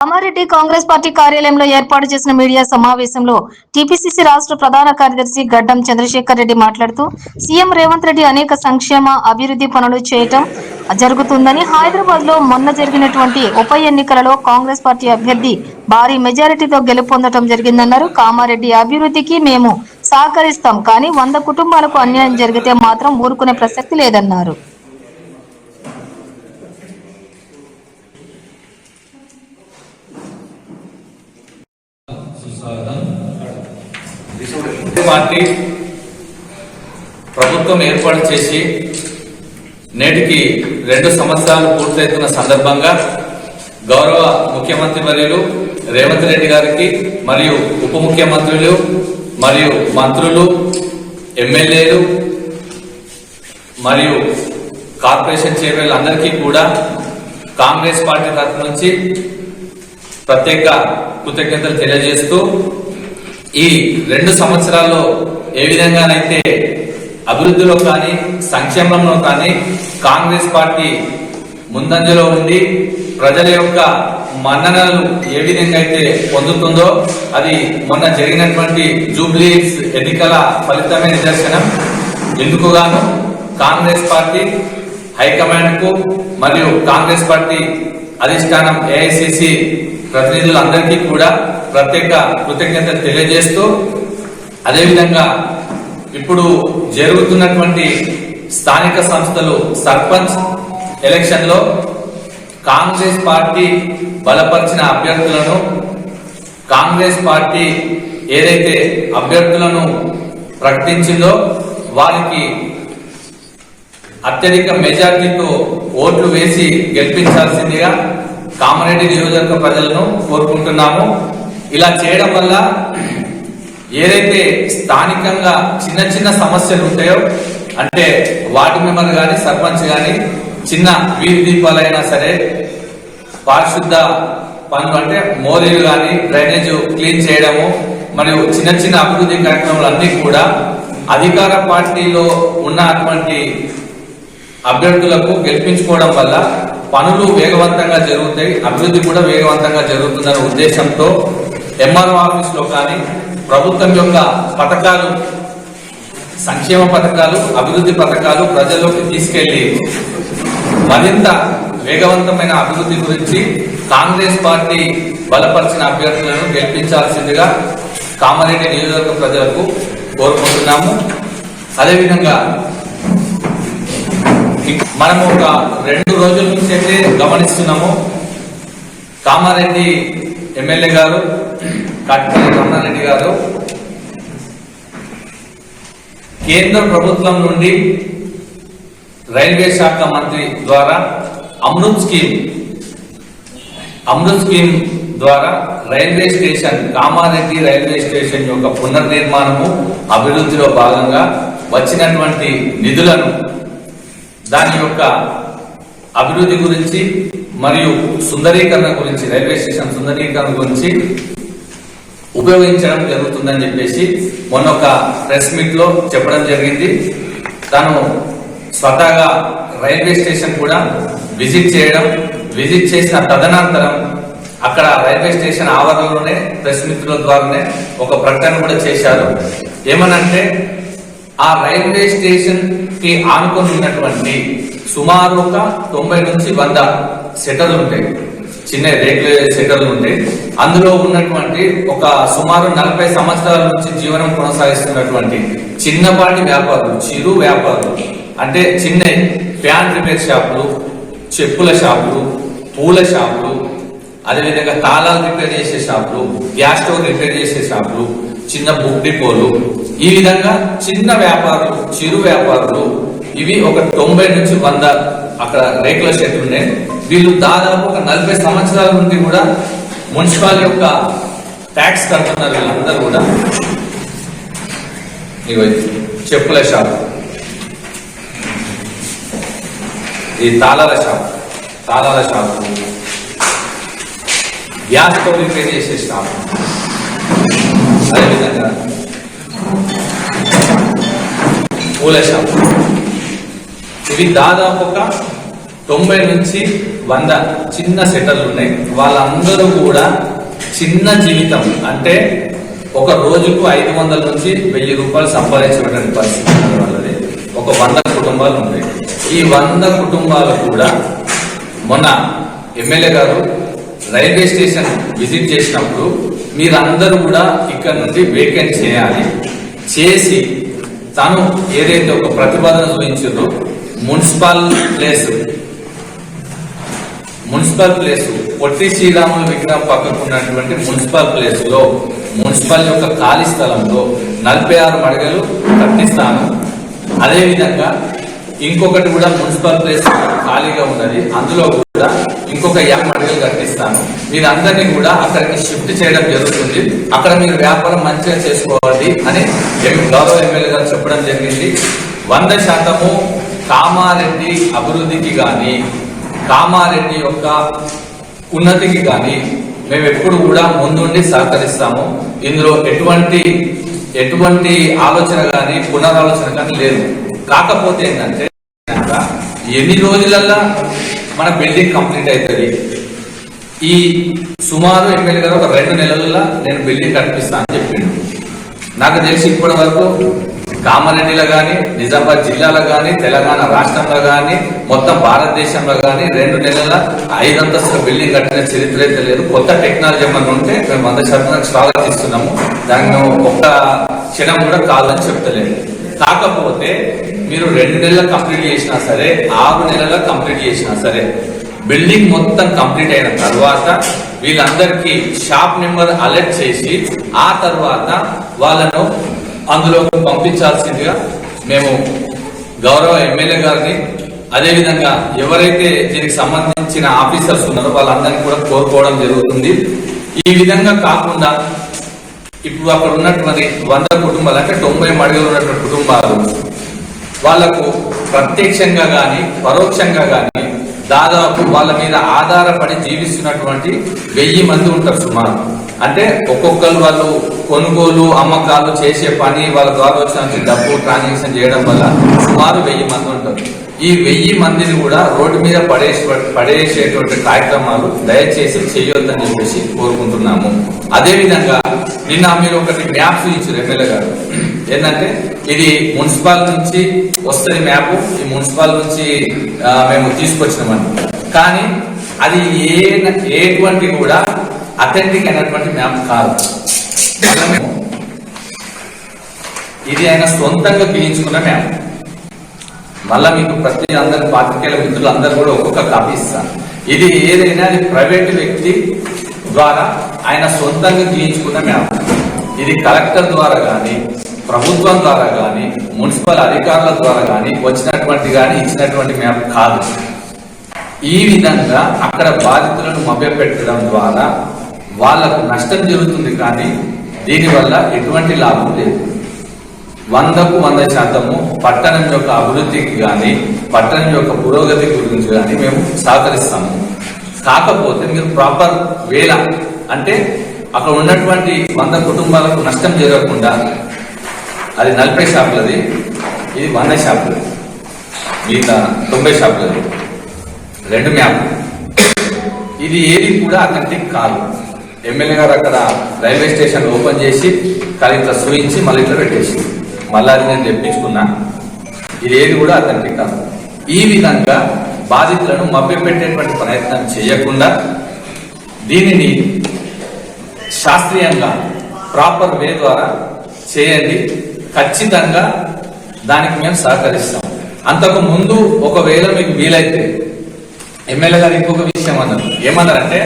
Kamareddy Congress party కార్యాలయంలో ఏర్పాటు చేసిన మీడియా సమావేశంలో టీపీసీసీ రాష్ట్ర ప్రధాన కార్యదర్శి గడ్డం చంద్రశేఖర్ రెడ్డి మాట్లాడుతూ సీఎం రేవంత్ రెడ్డి అనేక సంక్షేమ అభివృద్ధి పనులు చేయటం జరుగుతుందని హైదరాబాద్లో మొన్న జరిగినటువంటి ఉప ఎన్నికలలో కాంగ్రెస్ పార్టీ అభ్యర్థి భారీ మెజారిటీతో గెలుపొందడం జరిగిందన్నారు. కామారెడ్డి అభివృద్ధికి మేము సహకరిస్తాం కానీ వంద కుటుంబాలకు అన్యాయం జరిగితే మాత్రం ఊరుకునే ప్రసక్తి లేదన్నారు సుస్వాగతం పార్టీ ప్రభుత్వం ఏర్పాటు చేసి నేటికి రెండు సంవత్సరాలు పూర్తవుతున్న సందర్భంగా గౌరవ ముఖ్యమంత్రి వర్యులు రేవంత్ రెడ్డి గారికి మరియు ఉప ముఖ్యమంత్రులు మరియు మంత్రులు ఎమ్మెల్యేలు మరియు కార్పొరేషన్ చైర్మన్లు అందరికీ కూడా కాంగ్రెస్ పార్టీ తరఫు నుంచి ప్రత్యేక కృతజ్ఞతలు తెలియజేస్తూ ఈ రెండు సంవత్సరాల్లో ఏ విధంగానైతే అభివృద్ధిలో కానీ సంక్షేమంలో కానీ కాంగ్రెస్ పార్టీ ముందంజలో ఉండి ప్రజల యొక్క మన్ననలు ఏ విధంగా అయితే పొందుతుందో అది మొన్న జరిగినటువంటి జూబ్లీస్ ఎన్నికల ఫలితమే నిదర్శనం. ఎందుకుగాను కాంగ్రెస్ పార్టీ హైకమాండ్కు మరియు కాంగ్రెస్ పార్టీ అధిష్టానం ఏఐసిసి ప్రతినిధులందరికీ కూడా ప్రత్యేక కృతజ్ఞతలు తెలియజేస్తూ అదేవిధంగా ఇప్పుడు జరుగుతున్నటువంటి స్థానిక సంస్థలు సర్పంచ్ ఎలక్షన్లో కాంగ్రెస్ పార్టీ బలపరిచిన అభ్యర్థులను కాంగ్రెస్ పార్టీ ఏదైతే అభ్యర్థులను ప్రకటించిందో వారికి అత్యధిక మెజార్టీతో ఓట్లు వేసి గెలిపించాల్సిందిగా కామారెడ్డి నియోజకవర్గ ప్రజలను కోరుకుంటున్నాము. ఇలా చేయడం వల్ల ఏదైతే స్థానికంగా చిన్న చిన్న సమస్యలు ఉంటాయో అంటే వార్డు మెంబర్ గాని సర్పంచ్ గాని చిన్న వీధి దీపాలైనా సరే పారిశుద్ధ పనులు అంటే మోరీలు కానీ డ్రైనేజ్ క్లీన్ చేయడము మరియు చిన్న చిన్న అభివృద్ధి కార్యక్రమాలన్నీ కూడా అధికార పార్టీలో ఉన్నటువంటి అభ్యర్థులకు గెలిపించుకోవడం వల్ల పనులు వేగవంతంగా జరుగుతాయి అభివృద్ధి కూడా వేగవంతంగా జరుగుతుందనే ఉద్దేశంతో ఎంఆర్ఓ ఆఫీస్లో కానీ ప్రభుత్వం యొక్క పథకాలు సంక్షేమ పథకాలు అభివృద్ధి పథకాలు ప్రజల్లోకి తీసుకెళ్ళి మరింత వేగవంతమైన అభివృద్ధి గురించి కాంగ్రెస్ పార్టీ బలపరిచిన అభ్యర్థులను గెలిపించాల్సిందిగా కామారెడ్డి నియోజకవర్గ ప్రజలకు కోరుకుంటున్నాము. అదేవిధంగా మనము ఒక రెండు రోజుల నుంచి అయితే గమనిస్తున్నాము. కామారెడ్డి ఎమ్మెల్యే గారు కట్పల్లి రమణారెడ్డి గారు. కేంద్ర ప్రభుత్వం నుండి రైల్వే శాఖ మంత్రి ద్వారా అమృత్ స్కీమ్ అమృత్ స్కీమ్ ద్వారా railway station Kamareddy railway station యొక్క పునర్నిర్మాణము అభివృద్ధిలో భాగంగా వచ్చినటువంటి నిధులను దాని యొక్క అభివృద్ధి గురించి మరియు సుందరీకరణ గురించి రైల్వే స్టేషన్ సుందరీకరణ గురించి ఉపయోగించడం జరుగుతుందని చెప్పేసి మొన్న ఒక ప్రెస్ మీట్లో చెప్పడం జరిగింది. తను స్వతహాగా రైల్వే స్టేషన్ కూడా విజిట్ చేయడం విజిట్ చేసిన తదనంతరం అక్కడ రైల్వే స్టేషన్ ఆవరణలోనే ప్రెస్ మిత్రుల ద్వారానే ఒక ప్రకటన కూడా చేశారు. ఏమనంటే ఆ రైల్వే స్టేషన్కి ఆనుకొని ఉన్నటువంటి సుమారు ఒక తొంభై నుంచి వంద సెటర్లు ఉంటాయి. చిన్న రేకుల సెంటర్లు ఉంటే అందులో ఉన్నటువంటి ఒక సుమారు నలభై సంవత్సరాల నుంచి జీవనం కొనసాగిస్తున్నటువంటి చిన్నపాటి వ్యాపారులు చిరు వ్యాపారులు అంటే చిన్న ఫ్యాన్ రిపేర్ షాపులు చెప్పుల షాపులు పూల షాపులు అదేవిధంగా తాళాలు రిపేర్ చేసే షాపులు గ్యాస్ స్టవ్ రిపేర్ చేసే షాపులు చిన్న బుక్ డిపోలు. ఈ విధంగా చిన్న వ్యాపారులు చిరు వ్యాపారులు ఇవి ఒక తొంభై నుంచి వంద అక్కడ రేకుల షెడ్ ఉన్నాయి. వీళ్ళు దాదాపు ఒక నలభై సంవత్సరాల నుండి కూడా మున్సిపాల్ యొక్క ట్యాక్స్ కడుతున్నారు వీళ్ళందరూ కూడా. చెప్పుల షాప్. ఈ తాళాల షాప్ తాళాల షాప్. గ్యాస్ స్టవ్ రిపేర్ చేసే షాప్. అదేవిధంగా పూల షాప్. ఇవి దాదాపు ఒక తొంభై నుంచి వంద చిన్న సెటర్లు ఉన్నాయి. వాళ్ళందరూ కూడా చిన్న జీవితం. అంటే ఒక రోజుకు ఐదు వందల నుంచి వెయ్యి రూపాయలు సంపాదించబడిన పరిస్థితి వాళ్ళది ఒక వంద కుటుంబాలు ఉన్నాయి. ఈ వంద కుటుంబాలు కూడా మొన్న ఎమ్మెల్యే గారు రైల్వే స్టేషన్ విజిట్ చేసినప్పుడు మీరందరూ కూడా ఇక్కడ నుండి వేకెంట్ చేయాలి. చేసి తను ఏదైతే ఒక ప్రతిపాదన చూపించారో municipal place municipal place Potti Sriramulu విగ్రహం పక్కకున్నటువంటి మున్సిపల్ ప్లేస్లో మున్సిపల్ యొక్క ఖాళీ స్థలంలో నలభై ఆరు మడగలు కట్టిస్తాను. అదేవిధంగా ఇంకొకటి కూడా మున్సిపల్ ప్లేస్ ఖాళీగా ఉన్నది. అందులో కూడా ఇంకొక యాభై మడగలు కట్టిస్తాను. మీరందరినీ కూడా అక్కడికి షిఫ్ట్ చేయడం జరుగుతుంది. అక్కడ మీరు వ్యాపారం మంచిగా చేసుకోవాలి అని గౌరవ ఎమ్మెల్యే గారు చెప్పడం జరిగింది. వంద శాతము కామారెడ్డి అభివృద్ధికి కానీ కామారెడ్డి యొక్క ఉన్నతికి కానీ మేము ఎప్పుడు కూడా ముందుండి సహకరిస్తాము. ఇందులో ఎటువంటి ఎటువంటి ఆలోచన కానీ పునరాలోచన కానీ లేదు. కాకపోతే ఏంటంటే ఎన్ని రోజులల్లా మన బిల్డింగ్ కంప్లీట్ అవుతుంది ఈ సుమారు ఎమ్మెల్యే గారు ఒక రెండు నెలల నేను బిల్డింగ్ కనిపిస్తాను అని చెప్పిండు. నాకు తెలిసి ఇప్పటి వరకు కామారెడ్డిలో కానీ నిజామాబాద్ జిల్లాలో కానీ తెలంగాణ రాష్ట్రంలో కానీ మొత్తం భారతదేశంలో కానీ రెండు నెలల ఐదంతస్తుల బిల్డింగ్ కట్టిన చరిత్ర అయితే లేదు. కొత్త టెక్నాలజీ ఏమైనా ఉంటే మేము వంద శాతం స్వాగతిస్తున్నాము. దాన్ని ఒక్క క్షణం కూడా కాదని చెప్తలేదు. కాకపోతే మీరు రెండు నెలలు కంప్లీట్ చేసినా సరే ఆరు నెలల కంప్లీట్ చేసినా సరే బిల్డింగ్ మొత్తం కంప్లీట్ అయిన తర్వాత వీళ్ళందరికీ షాప్ నెంబర్ అలర్ట్ చేసి ఆ తర్వాత వాళ్ళను అందులోకి పంపించాల్సిందిగా మేము గౌరవ ఎమ్మెల్యే గారిని అదేవిధంగా ఎవరైతే దీనికి సంబంధించిన ఆఫీసర్స్ ఉన్నారో వాళ్ళందరినీ కూడా కోరుకోవడం జరుగుతుంది. ఈ విధంగా కాకుండా ఇప్పుడు అక్కడ ఉన్నటువంటి వంద కుటుంబాలు అంటే తొంభై మడుగులు ఉన్నటువంటి కుటుంబాలు వాళ్ళకు ప్రత్యక్షంగా కానీ పరోక్షంగా కానీ దాదాపు వాళ్ళ మీద ఆధారపడి జీవిస్తున్నటువంటి వెయ్యి మంది ఉంటారు సుమారు. అంటే ఒక్కొక్కరు వాళ్ళు కొనుగోలు అమ్మకాలు చేసే పని వాళ్ళ ద్వారా వచ్చిన డబ్బు ట్రాన్సాక్షన్ చేయడం వల్ల సుమారు వెయ్యి మంది ఉంటారు ఈ వెయ్యి మందిని కూడా రోడ్డు మీద పడేసి పడేసేటువంటి కార్యక్రమాలు దయచేసి చేయొద్దని చెప్పేసి కోరుకుంటున్నాము. అదేవిధంగా నిన్న మీరు ఒకటి మ్యాప్స్ ఇచ్చారు ఎమ్మెల్యే గారు. ఏంటంటే ఇది మున్సిపాల్ నుంచి వస్తుంది మ్యాప్ ఈ మున్సిపాల్ నుంచి మేము తీసుకొచ్చినామని. కానీ అది ఏ ఎటువంటి కూడా అథెంటిక్ అయినటువంటి మ్యాప్ కాదు. ఇది ఆయన సొంతంగా గీయించుకున్న మ్యాప్ మళ్ళా మీకు ప్రతి అందరి పాత్రికేయుల మిత్రులు అందరు కూడా ఒక్కొక్క కాపీ ఇస్తాను ఇది ఏదైనా ప్రైవేట్ వ్యక్తి ద్వారా ఆయన సొంతంగా గీయించుకున్న మ్యాప్ ఇది కలెక్టర్ ద్వారా కానీ ప్రభుత్వం ద్వారా కానీ మున్సిపల్ అధికారుల ద్వారా కానీ వచ్చినటువంటి కానీ ఇచ్చినటువంటి మ్యాప్ కాదు. ఈ విధంగా అక్కడ బాధితులను మభ్యపెట్టడం ద్వారా వాళ్ళకు నష్టం జరుగుతుంది కానీ దీనివల్ల ఎటువంటి లాభం లేదు. వందకు వంద శాతము పట్టణం యొక్క అభివృద్ధికి కానీ పట్టణం యొక్క పురోగతి గురించి కానీ మేము సహకరిస్తాము. కాకపోతే మీరు ప్రాపర్ వేళ అంటే అక్కడ ఉన్నటువంటి వంద కుటుంబాలకు నష్టం జరగకుండా అది నలభై షాపులది ఇది వంద షాపులది మిగతా తొంభై షాపులది రెండు మ్యాప్ ఇది ఏది కూడా అథెంటిక్ కాదు. ఎమ్మెల్యే గారు అక్కడ రైల్వే స్టేషన్ ఓపెన్ చేసి కానీ ఇట్లా సూయించి మళ్ళీ ఇట్లా పెట్టేసి మళ్ళీ అది నేను తెప్పించుకున్నా. ఇది ఏది కూడా అతనికి కాదు. ఈ విధంగా బాధితులను మభ్యపెట్టేటువంటి ప్రయత్నం చేయకుండా దీనిని శాస్త్రీయంగా ప్రాపర్ వే ద్వారా చేయండి. ఖచ్చితంగా దానికి మేము సహకరిస్తాం. అంతకు ముందు ఒకవేళ మీకు వీలైతే ఎమ్మెల్యే గారు ఇంకొక విషయం అన్నారు. ఏమన్నారంటే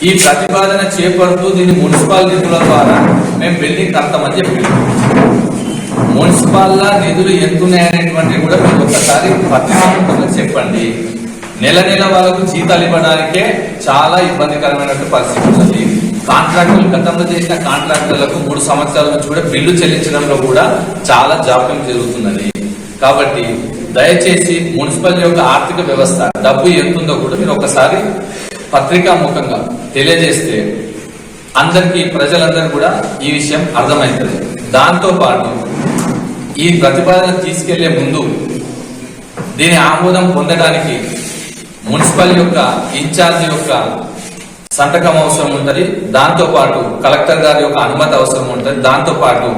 ఈ ప్రతిపాదన చేపడుతూ దీన్ని మున్సిపల్ నిధుల ద్వారా మేము బిల్డింగ్ కడతామని చెప్పాము మున్సిపాల్లా నిధులు ఎంతున్నాయనేటువంటివి కూడా మీరు ఒకసారి పత్రికాముఖంగా చెప్పండి. నెల నెల వాళ్ళకు జీతాలు ఇవ్వడానికే చాలా ఇబ్బందికరమైనటువంటి పరిస్థితి ఉంటుంది కాంట్రాక్టులు గతంలో చేసిన కాంట్రాక్టర్లకు మూడు సంవత్సరాల నుంచి కూడా బిల్లు చెల్లించడంలో కూడా చాలా జాప్యం జరుగుతున్నది కాబట్టి దయచేసి మున్సిపల్ యొక్క ఆర్థిక వ్యవస్థ డబ్బు ఎంతుందో కూడా మీరు ఒకసారి పత్రికా ముఖంగా తెలియజేస్తే అందరికీ ప్రజలందరూ కూడా ఈ విషయం అర్థమవుతుంది దాంతో పాటు ఈ ప్రతిపాదన తీసుకెళ్ళే ముందు దీని ఆమోదం పొందడానికి మున్సిపల్ యొక్క ఇన్ఛార్జ్ యొక్క సంతకం అవసరం ఉంటుంది. దాంతో పాటు కలెక్టర్ గారి యొక్క అనుమతి అవసరం ఉంటుంది. దాంతోపాటు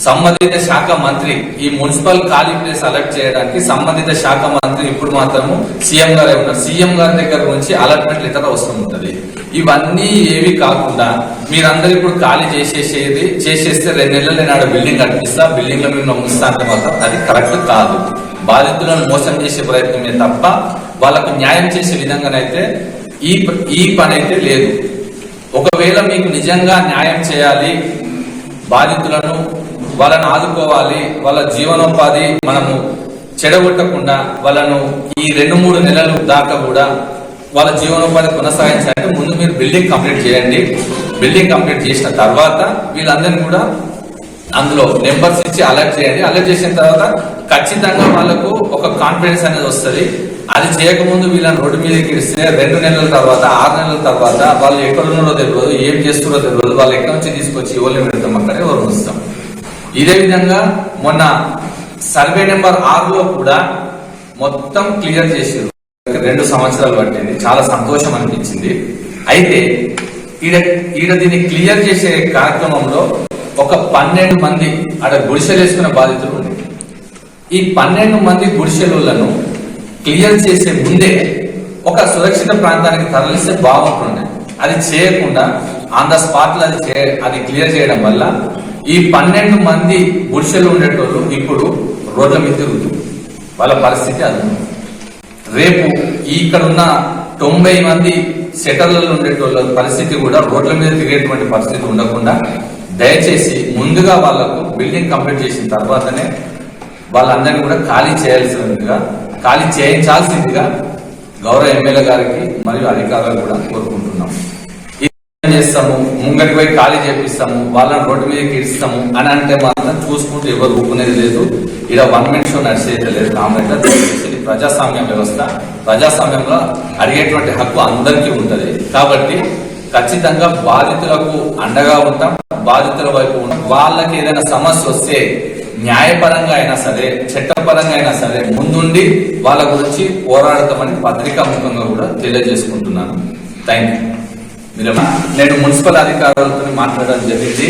సంబంధిత శాఖ మంత్రి ఈ మున్సిపల్ ఖాళీ ప్లేస్ అలర్ట్ చేయడానికి సంబంధిత శాఖ మంత్రి ఇప్పుడు మాత్రము సీఎం గారే ఉన్నారు. సీఎం గారి దగ్గర నుంచి అలర్ట్మెంట్ లెటర్ అవసరం ఉంటుంది ఇవన్నీ ఏవి కాకుండా మీరందరూ ఇప్పుడు ఖాళీ చేసేసేది చేసేస్తే రెండు నెలలు నేను బిల్డింగ్ కట్టిస్తా బిల్డింగ్లో మేము ఉంచుతా అంటే మాత్రం అది కరెక్ట్ కాదు. బాధితులను మోసం చేసే ప్రయత్నమే తప్ప వాళ్ళకు న్యాయం చేసే విధంగానైతే ఈ ఈ పని అయితే లేదు. ఒకవేళ మీకు నిజంగా న్యాయం చేయాలి బాధితులను వాళ్ళని ఆదుకోవాలి వాళ్ళ జీవనోపాధి మనము చెడగొట్టకుండా వాళ్ళను ఈ రెండు మూడు నెలలు దాకా కూడా వాళ్ళ జీవనోపాధి కొనసాగించాలంటే ముందు మీరు బిల్డింగ్ కంప్లీట్ చేయండి. బిల్డింగ్ కంప్లీట్ చేసిన తర్వాత వీళ్ళందరినీ కూడా అందులో నెంబర్స్ ఇచ్చి అలర్ట్ చేయండి. అలర్ట్ చేసిన తర్వాత ఖచ్చితంగా వాళ్ళకు ఒక కాన్ఫిడెన్స్ అనేది వస్తుంది. అది చేయకముందు వీళ్ళని రోడ్డు మీదకి ఇస్తే రెండు నెలల తర్వాత ఆరు నెలల తర్వాత వాళ్ళు ఎక్కడున్నారో తెలియదు ఏం చేస్తున్నారో తెలియదు వాళ్ళు ఎక్కడి నుంచి తీసుకొచ్చి ఎవరిని పెడతాం అక్కడే ఎవరు వస్తాం. ఇదే విధంగా మొన్న సర్వే నెంబర్ ఆరులో కూడా మొత్తం క్లియర్ చేసారు రెండు సంవత్సరాలు పట్టింది. చాలా సంతోషం అనిపించింది. అయితే ఈడ ఈడ దీన్ని క్లియర్ చేసే కార్యక్రమంలో ఒక పన్నెండు మంది ఆడ గుడిసెలు వేసుకున్న బాధితులు ఉంది ఈ పన్నెండు మంది గుడిసెలను క్లియర్ చేసే ముందే ఒక సురక్షిత ప్రాంతానికి తరలిస్తే బాగుంటుండే. అది చేయకుండా ఆన్ ద స్పాట్ అది అది క్లియర్ చేయడం వల్ల ఈ పన్నెండు మంది గుడిసెలు ఉండేటోళ్ళు ఇప్పుడు రోడ్ల మీద తిరుగుతుంది వాళ్ళ పరిస్థితి అది. రేపు ఇక్కడ ఉన్న తొంభై మంది సెటర్లలో ఉండేటోళ్ళ పరిస్థితి కూడా రోడ్ల మీద తిరిగేటువంటి పరిస్థితి ఉండకుండా దయచేసి ముందుగా వాళ్ళకు బిల్డింగ్ కంప్లీట్ చేసిన తర్వాతనే వాళ్ళందరినీ కూడా ఖాళీ చేయాల్సిందిగా ఖాళీ చేయించాల్సిందిగా గౌరవ ఎమ్మెల్యే గారికి మరియు అధికారులకు కూడా కోరుకుంటున్నారు చేస్తాము ముంగటి పోయి ఖాళీ చేపిస్తాము వాళ్ళని రోడ్డు మీదకి ఇస్తాము అని అంటే మాత్రం చూసుకుంటూ ఎవరు ఒప్పుకునేది లేదు. ఇలా వన్ మినిట్ షో నడిచేది లేదు. కాబట్టి ఇది ప్రజాస్వామ్య వ్యవస్థ ప్రజాస్వామ్యంలో అడిగేటువంటి హక్కు అందరికీ ఉంటది. కాబట్టి ఖచ్చితంగా బాధితులకు అండగా ఉంటాం బాధితుల వైపు ఉంటాం. వాళ్ళకి ఏదైనా సమస్య వస్తే న్యాయపరంగా అయినా సరే చట్టపరంగా అయినా సరే ముందుండి వాళ్ళ గురించి పోరాడతామని పత్రికా ముఖంగా కూడా తెలియజేసుకుంటున్నాను. థ్యాంక్ యూ నేను మున్సిపల్ అధికారులతో మాట్లాడడం జరిగింది.